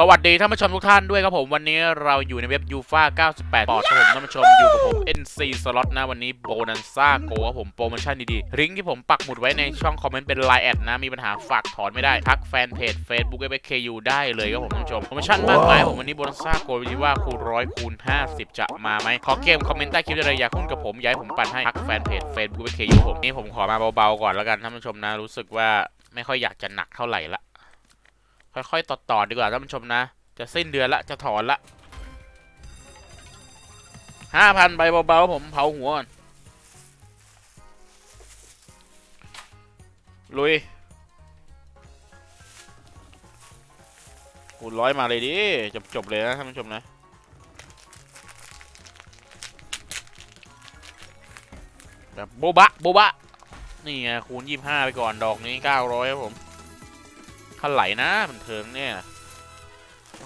สวัสดีท่านผู้ชมทุกท่านด้วยครับผมวันนี้เราอยู่ในเว็บยูฟา98ปอดครับผมท่านผู้ชมอยู่กับผม NC Slot นะวันนี้โบนันซ่าโกครับผมโปรโมชั่นดีๆลิงก์ที่ผมปักหมุดไว้ในช่องคอมเมนต์เป็น Line แอดนะมีปัญหาฝากถอนไม่ได้ ทักแฟนเพจ Facebook f k u ได้เลยครับผมท่านผู้ชมโปรโมชั่นมากมายผมวันนี้โบนันซ่าโกวิว่าคูณร้อยคูณ50 จะมาไหมขอเกมคอมเมนต์ใต้คลิปได้เลยอยากหุ้นกับผมอยากให้ผมปั่นให้ทักแฟนเพจ Facebook f k u ผมนี่ผมขอมาเบาๆก่อนแล้วกันท่านผู้ชมนะรู้สึกว่าไม่ค่อยอยากจะหนักเท่าไหร่ละ ค่อยๆต่อๆดีกว่าท่านผู้ชมนะ จะสิ้นเดือนละจะถอนละห้าพันใบเบาๆผมเผาหัวลุยคูณร้อยมาเลยดิ จบจบๆเลยนะท่านผู้ชมนะแบบโบบะโบบะนี่ไงคูณยี่ห้าไปก่อนดอกนี้เก้าร้อยครับผม ขันไหลนะมันเทิงเนี่ย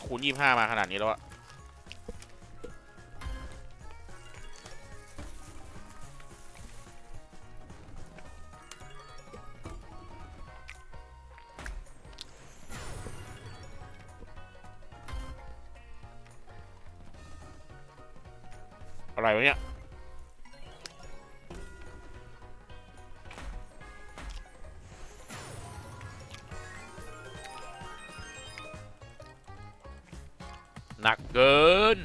คูณยี่ห้ามาขนาดนี้แล้วอะอะไรวะเนี่ย นักเกิน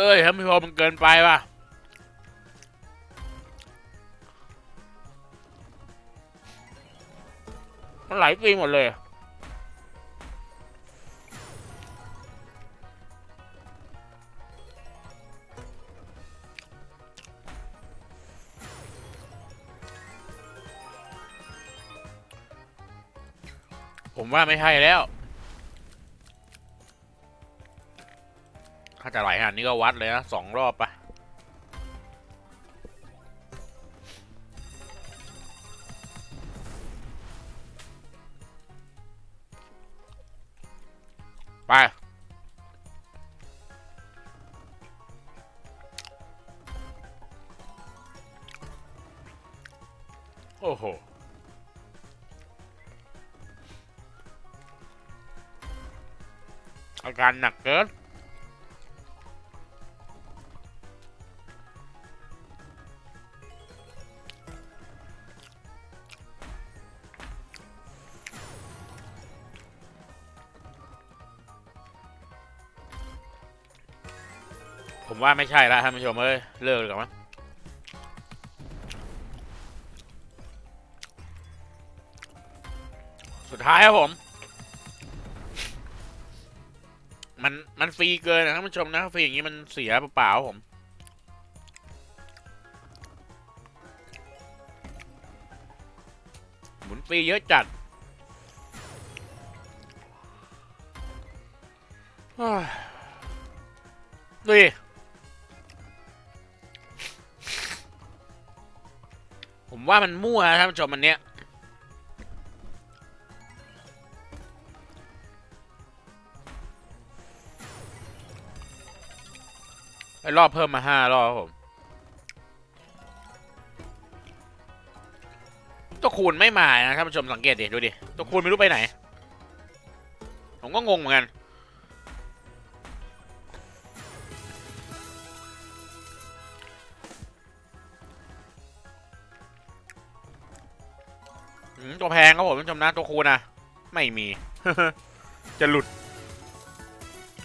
อ้ยถ้าไม่พอมันเกินไปว่ะมันไหลฟรีหมดเลยผมว่าไม่ใช่แล้วาจะไหลขนาดนี้ก็วัดเลยนะสองรอบปะไปโอ้โห อาการหนักเกิน ผมว่าไม่ใช่แล้วท่านผู้ชมเอ้ยเลิกเลยก่อนมั้งสุดท้ายครับผม มันมันฟรีเกินนะท่านผู้ชมนะฟรีอย่างนี้มันเสียเปล่าๆผมหมุนฟรีเยอะจัดเผมว่ามันมั่วนะท่านผู้ชมมันเนี้ยไอ้รอบเพิ่มมาห้ารอบครับผม ตัวคูณไม่มานะท่านผู้ชมสังเกตดิ ดูดิ ตัวคูณไม่รู้ไปไหน ผมก็งงเหมือนกัน ตัวแพงครับผมท่านผู้ชมนะตัวคูนะไม่มี จะหลุด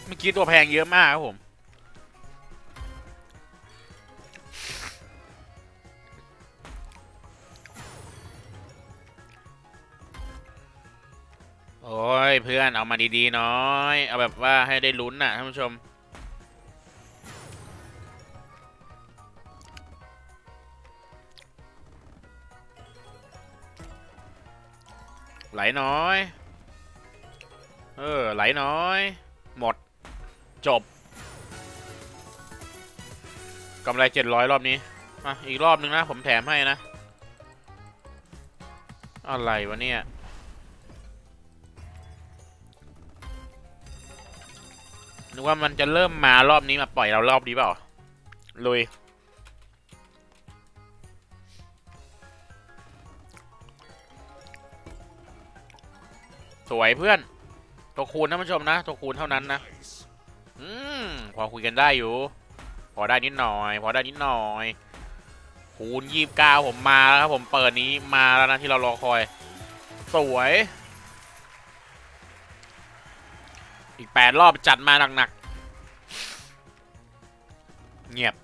เมื่อกี้ตัวแพงเยอะมากครับผมโอ้ยเพื่อนเอามาดีๆน้อย เอาแบบว่าให้ได้ลุ้นน่ะท่านผู้ชม ไหลน้อย เออ ไหลน้อย หมด จบ กำไรเจ็ดร้อยรอบนี้อะอีกรอบนึงนะ ผมแถมให้นะ อะไรวะเนี่ยนึกว่ามันจะเริ่มมารอบนี้มาปล่อยเรารอบนี้เปล่า ลุย สวยเพื่อน ตัวคูณท่านผู้ชมนะ ตัวคูณเท่านั้นนะ อืม พอคุยกันได้อยู่ พอได้นิดหน่อย พอได้นิดหน่อย คูณยี่สิบเก้าผมมาแล้วครับผมเปิดนี้มาแล้วนะที่เรารอคอย สวย อีกแปดรอบจัดมาหนักๆ เงียบ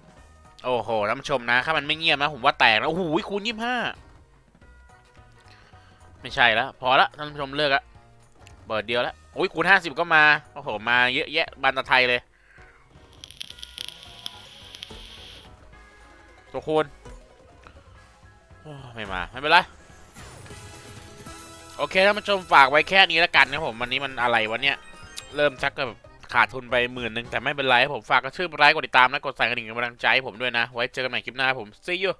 โอ้โหท่านผู้ชมนะ ถ้ามันไม่เงียบนะ ผมว่าแตกแล้วโอ้โหคูณยี่สิบห้าไม่ใช่แล้ว พอละท่านผู้ชมเลิกละ เปิดเดียวแล้วโอ้ยคูณห้าสิบก็มาโอ้โหมาเยอะแยะบานตะไทยเลยตัวคูณไม่มา ไม่เป็นไร โอเคท่านผู้ชมฝากไว้แค่นี้แล้วกันนะผมวันนี้มันอะไรวะเนี่ย เริ่มชักก็แบบขาดทุนไปหมื่นหนึ่งแต่ไม่เป็นไรผมฝากกระชื่อไลค์กดติดตามและกดสั่นกระดิ่งเป็นกำลังใจให้ผมด้วยนะ ไว้เจอกันใหม่คลิปหน้าผม see you